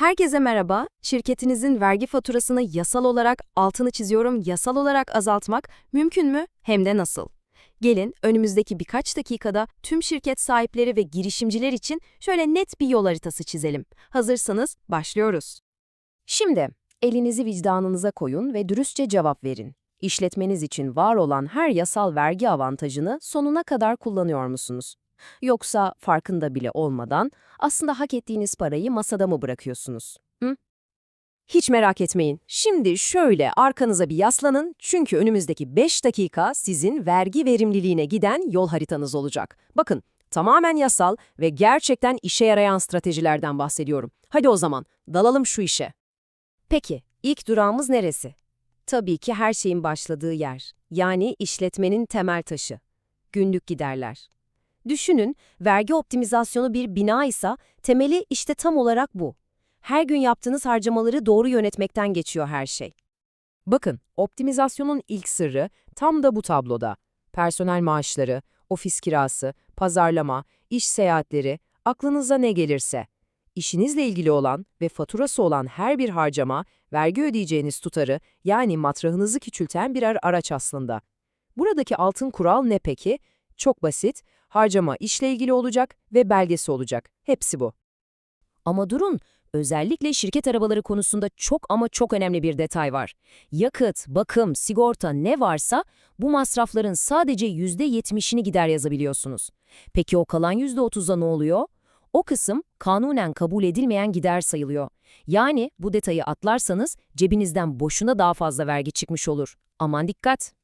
Herkese merhaba. Şirketinizin vergi faturasını yasal olarak, altını çiziyorum, yasal olarak azaltmak mümkün mü? Hem de nasıl? Gelin önümüzdeki birkaç dakikada tüm şirket sahipleri ve girişimciler için şöyle net bir yol haritası çizelim. Hazırsanız başlıyoruz. Şimdi elinizi vicdanınıza koyun ve dürüstçe cevap verin. İşletmeniz için var olan her yasal vergi avantajını sonuna kadar kullanıyor musunuz? Yoksa farkında bile olmadan aslında hak ettiğiniz parayı masada mı bırakıyorsunuz? Hı? Hiç merak etmeyin. Şimdi şöyle arkanıza bir yaslanın çünkü önümüzdeki 5 dakika sizin vergi verimliliğine giden yol haritanız olacak. Bakın, tamamen yasal ve gerçekten işe yarayan stratejilerden bahsediyorum. Hadi o zaman dalalım şu işe. Peki, ilk durağımız neresi? Tabii ki her şeyin başladığı yer. Yani işletmenin temel taşı. Günlük giderler. Düşünün, vergi optimizasyonu bir bina ise temeli işte tam olarak bu. Her gün yaptığınız harcamaları doğru yönetmekten geçiyor her şey. Bakın, optimizasyonun ilk sırrı tam da bu tabloda. Personel maaşları, ofis kirası, pazarlama, iş seyahatleri, aklınıza ne gelirse. İşinizle ilgili olan ve faturası olan her bir harcama, vergi ödeyeceğiniz tutarı yani matrahınızı küçülten birer araç aslında. Buradaki altın kural ne peki? Çok basit, harcama işle ilgili olacak ve belgesi olacak. Hepsi bu. Ama durun, özellikle şirket arabaları konusunda çok ama çok önemli bir detay var. Yakıt, bakım, sigorta ne varsa bu masrafların sadece %70'ini gider yazabiliyorsunuz. Peki o kalan %30'a ne oluyor? O kısım kanunen kabul edilmeyen gider sayılıyor. Yani bu detayı atlarsanız cebinizden boşuna daha fazla vergi çıkmış olur. Aman dikkat!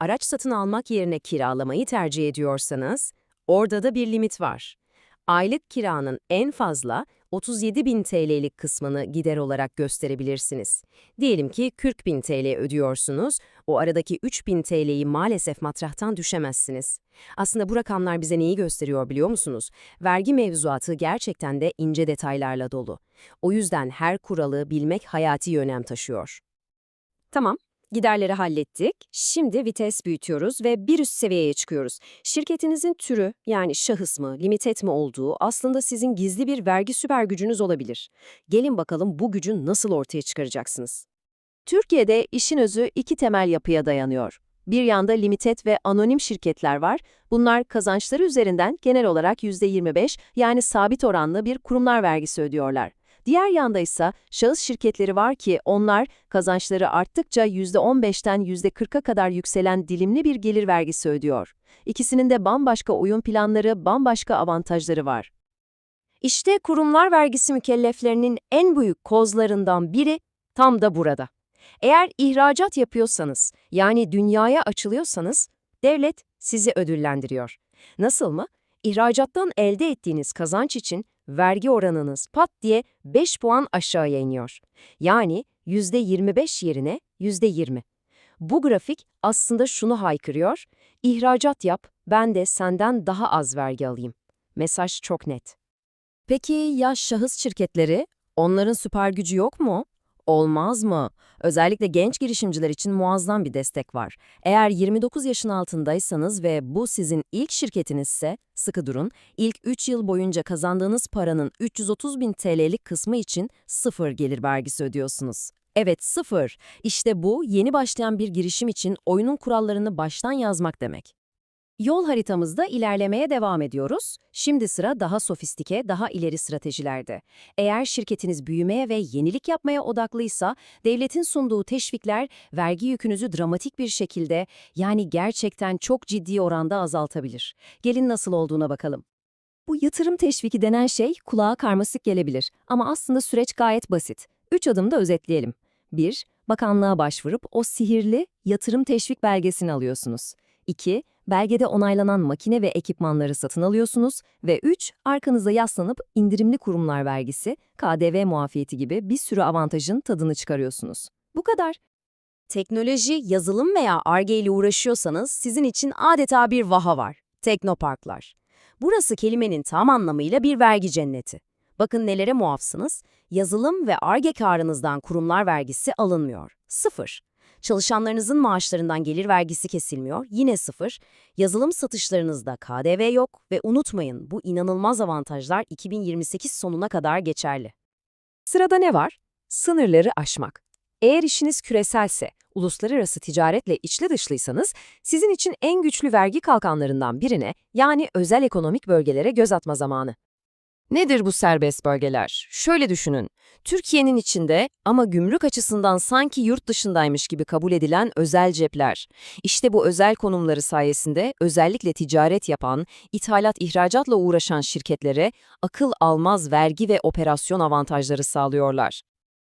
Araç satın almak yerine kiralamayı tercih ediyorsanız, orada da bir limit var. Aylık kiranın en fazla 37.000 TL'lik kısmını gider olarak gösterebilirsiniz. Diyelim ki 40.000 TL ödüyorsunuz, o aradaki 3.000 TL'yi maalesef matrahtan düşemezsiniz. Aslında bu rakamlar bize neyi gösteriyor biliyor musunuz? Vergi mevzuatı gerçekten de ince detaylarla dolu. O yüzden her kuralı bilmek hayati önem taşıyor. Tamam, Giderleri hallettik. Şimdi vites büyütüyoruz ve bir üst seviyeye çıkıyoruz. Şirketinizin türü yani şahıs mı, limited mi olduğu aslında sizin gizli bir vergi süper gücünüz olabilir. Gelin bakalım bu gücü nasıl ortaya çıkaracaksınız? Türkiye'de işin özü iki temel yapıya dayanıyor. Bir yanda limited ve anonim şirketler var. Bunlar kazançları üzerinden genel olarak %25 yani sabit oranlı bir kurumlar vergisi ödüyorlar. Diğer yanda ise şahıs şirketleri var ki onlar kazançları arttıkça %15'ten %40'a kadar yükselen dilimli bir gelir vergisi ödüyor. İkisinin de bambaşka oyun planları, bambaşka avantajları var. İşte kurumlar vergisi mükelleflerinin en büyük kozlarından biri tam da burada. Eğer ihracat yapıyorsanız, yani dünyaya açılıyorsanız, devlet sizi ödüllendiriyor. Nasıl mı? İhracattan elde ettiğiniz kazanç için vergi oranınız pat diye 5 puan aşağıya iniyor. Yani %25 yerine %20. Bu grafik aslında şunu haykırıyor, ihracat yap, ben de senden daha az vergi alayım. Mesaj çok net. Peki ya şahıs şirketleri? Onların süper gücü yok mu? Olmaz mı? Özellikle genç girişimciler için muazzam bir destek var. Eğer 29 yaşın altındaysanız ve bu sizin ilk şirketinizse, sıkı durun, ilk 3 yıl boyunca kazandığınız paranın 330 bin TL'lik kısmı için sıfır gelir vergisi ödüyorsunuz. Evet sıfır. İşte bu yeni başlayan bir girişim için oyunun kurallarını baştan yazmak demek. Yol haritamızda ilerlemeye devam ediyoruz. Şimdi sıra daha sofistike, daha ileri stratejilerde. Eğer şirketiniz büyümeye ve yenilik yapmaya odaklıysa, devletin sunduğu teşvikler vergi yükünüzü dramatik bir şekilde, yani gerçekten çok ciddi oranda azaltabilir. Gelin nasıl olduğuna bakalım. Bu yatırım teşviki denen şey kulağa karmaşık gelebilir ama aslında süreç gayet basit. Üç adımda özetleyelim. 1. Bakanlığa başvurup o sihirli yatırım teşvik belgesini alıyorsunuz. 2 belgede onaylanan makine ve ekipmanları satın alıyorsunuz ve 3. Arkanıza yaslanıp indirimli kurumlar vergisi, KDV muafiyeti gibi bir sürü avantajın tadını çıkarıyorsunuz. Bu kadar. Teknoloji, yazılım veya ARGE ile uğraşıyorsanız sizin için adeta bir vaha var. Teknoparklar. Burası kelimenin tam anlamıyla bir vergi cenneti. Bakın nelere muafsınız? Yazılım ve ARGE karınızdan kurumlar vergisi alınmıyor. Sıfır. Çalışanlarınızın maaşlarından gelir vergisi kesilmiyor, yine sıfır. Yazılım satışlarınızda KDV yok ve unutmayın bu inanılmaz avantajlar 2028 sonuna kadar geçerli. Sırada ne var? Sınırları aşmak. Eğer işiniz küreselse, uluslararası ticaretle içli dışlıysanız, sizin için en güçlü vergi kalkanlarından birine, yani özel ekonomik bölgelere göz atma zamanı. Nedir bu serbest bölgeler? Şöyle düşünün. Türkiye'nin içinde ama gümrük açısından sanki yurt dışındaymış gibi kabul edilen özel cepler. İşte bu özel konumları sayesinde özellikle ticaret yapan, ithalat ihracatla uğraşan şirketlere akıl almaz vergi ve operasyon avantajları sağlıyorlar.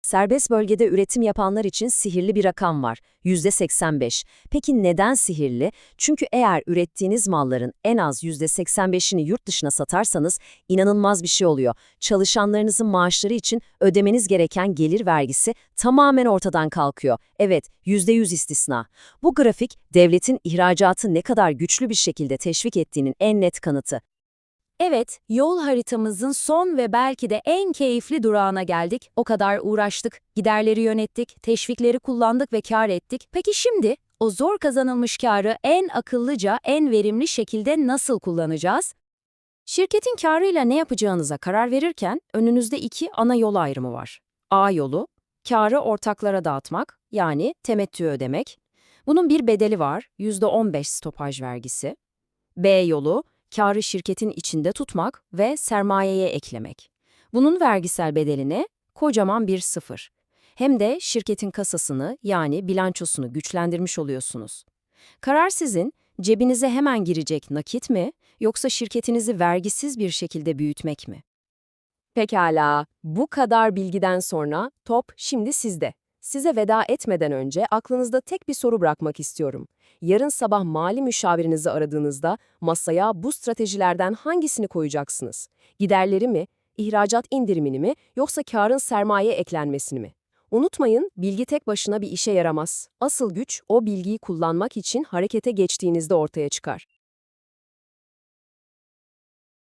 Serbest bölgede üretim yapanlar için sihirli bir rakam var, %85. Peki neden sihirli? Çünkü eğer ürettiğiniz malların en az %85'ini yurt dışına satarsanız inanılmaz bir şey oluyor. Çalışanlarınızın maaşları için ödemeniz gereken gelir vergisi tamamen ortadan kalkıyor. Evet, %100 istisna. Bu grafik devletin ihracatı ne kadar güçlü bir şekilde teşvik ettiğinin en net kanıtı. Evet, yol haritamızın son ve belki de en keyifli durağına geldik. O kadar uğraştık, giderleri yönettik, teşvikleri kullandık ve kar ettik. Peki şimdi o zor kazanılmış karı en akıllıca, en verimli şekilde nasıl kullanacağız? Şirketin karıyla ne yapacağınıza karar verirken önünüzde iki ana yol ayrımı var. A yolu, karı ortaklara dağıtmak, yani temettü ödemek. Bunun bir bedeli var, %15 stopaj vergisi. B yolu, karı şirketin içinde tutmak ve sermayeye eklemek. Bunun vergisel bedeline kocaman bir sıfır. Hem de şirketin kasasını yani bilançosunu güçlendirmiş oluyorsunuz. Karar sizin, cebinize hemen girecek nakit mi yoksa şirketinizi vergisiz bir şekilde büyütmek mi? Pekala, bu kadar bilgiden sonra top şimdi sizde. Size veda etmeden önce aklınızda tek bir soru bırakmak istiyorum. Yarın sabah mali müşavirinizi aradığınızda masaya bu stratejilerden hangisini koyacaksınız? Giderleri mi, ihracat indirimini mi yoksa karın sermaye eklenmesini mi? Unutmayın, bilgi tek başına bir işe yaramaz. Asıl güç o bilgiyi kullanmak için harekete geçtiğinizde ortaya çıkar.